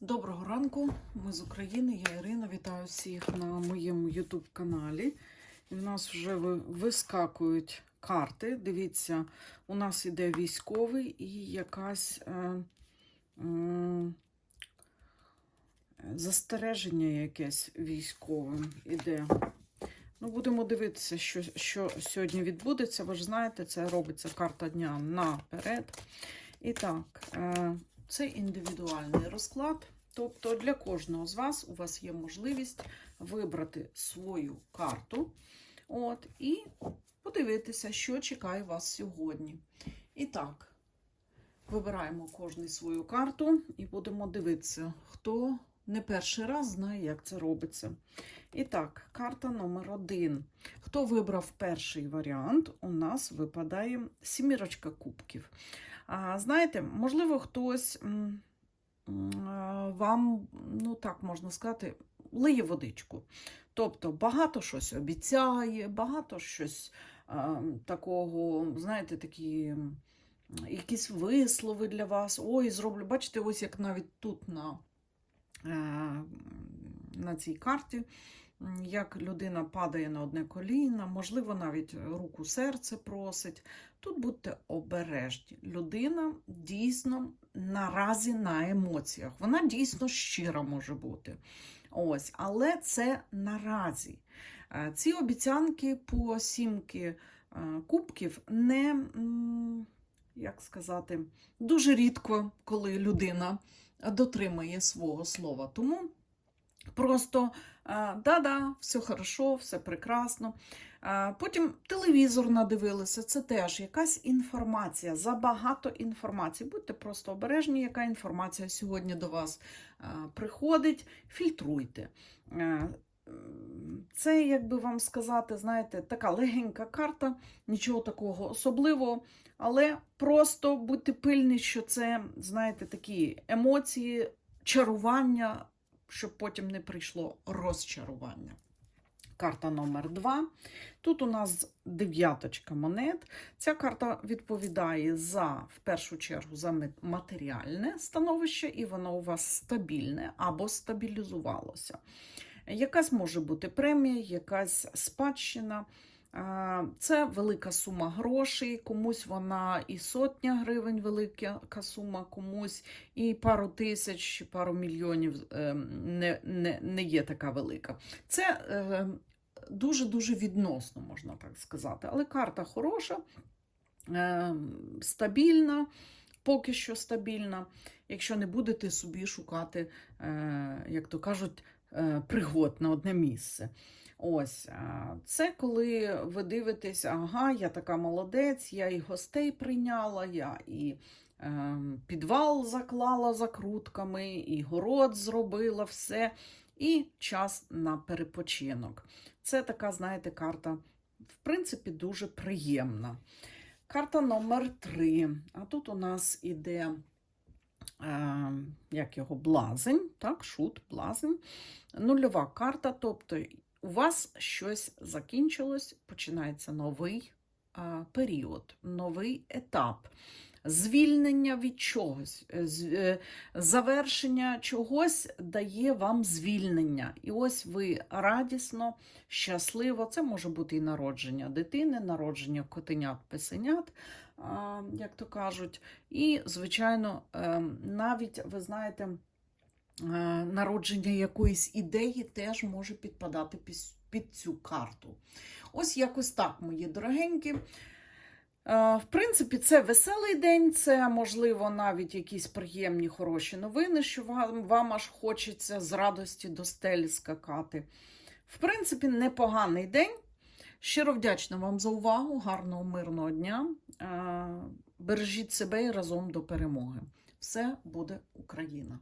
Доброго ранку, ми з України, я Ірина. Вітаю всіх на моєму YouTube каналі. І в нас вже вискакують карти. Дивіться, у нас іде військовий і якась е, м, застереження якесь військовим іде. Ну, будемо дивитися, що, що сьогодні відбудеться. Ви ж знаєте, це робиться карта дня наперед. І так, е, це індивідуальний розклад. Тобто для кожного з вас у вас є можливість вибрати свою карту от, і подивитися, що чекає вас сьогодні. І так, вибираємо кожний свою карту і будемо дивитися, хто не перший раз знає, як це робиться. І так, карта номер один. Хто вибрав перший варіант, у нас випадає сімірочка кубків. А, знаєте, можливо, хтось вам, ну так можна сказати, лиє водичку. Тобто багато щось обіцяє, багато щось а, такого, знаєте, такі якісь вислови для вас. Ой, зроблю. Бачите, ось як навіть тут на, на цій карті. Як людина падає на одне коліно, можливо, навіть руку серце просить. Тут будьте обережні. Людина дійсно наразі на емоціях. Вона дійсно щира може бути. Ось, але це наразі. Е, Ці обіцянки по сімки е, кубків не, як сказати, дуже рідко, коли людина дотримує свого слова. Тому просто да-да, все хорошо, все прекрасно. Потім телевізор надивилися, це теж якась інформація, забагато інформації. Будьте просто обережні, яка інформація сьогодні до вас приходить, фільтруйте. Це, як би вам сказати, знаєте, така легенька карта, нічого такого особливого, але просто будьте пильні, що це, знаєте, такі емоції, чарування, щоб потім не прийшло розчарування. Карта номер два. Тут у нас дев'яточка монет. Ця карта відповідає за, в першу чергу, за матеріальне становище, і воно у вас стабільне або стабілізувалося. Якась може бути премія, якась спадщина. Це велика сума грошей, комусь вона і сотня гривень велика сума, комусь і пару тисяч, пару мільйонів е, не, не, не є така велика. Це е, дуже-дуже відносно, можна так сказати. Але карта хороша, е, стабільна, поки що стабільна. Якщо не будете собі шукати, е, як то кажуть, е, пригод на одне місце. Ось це коли ви дивитесь, ага, я така молодець, я і гостей прийняла, я і е, підвал заклала закрутками, і город зробила все, і час на перепочинок. Це така, знаєте, карта, в принципі, дуже приємна. Карта номер три. А тут у нас іде. Е, як його блазень, так, шут, блазень, нульова карта, тобто у вас щось закінчилось, починається новий період, новий етап. Звільнення від чогось, е, е, завершення чогось дає вам звільнення. І ось ви радісно, щасливо. Це може бути і народження дитини, народження котенят, песенят, як то кажуть. І, звичайно, ем, навіть ви знаєте. Е, народження якоїсь ідеї теж може підпадати під цю карту. Ось якось так, мої дорогенькі. Е, В принципі, це веселий день, це, можливо, навіть якісь приємні, хороші новини, що вам, вам аж хочеться з радості до стелі скакати. В принципі, непоганий день. Щиро вдячна вам за увагу. Гарного, мирного дня. Е, Бережіть себе і разом до перемоги. Все буде Україна!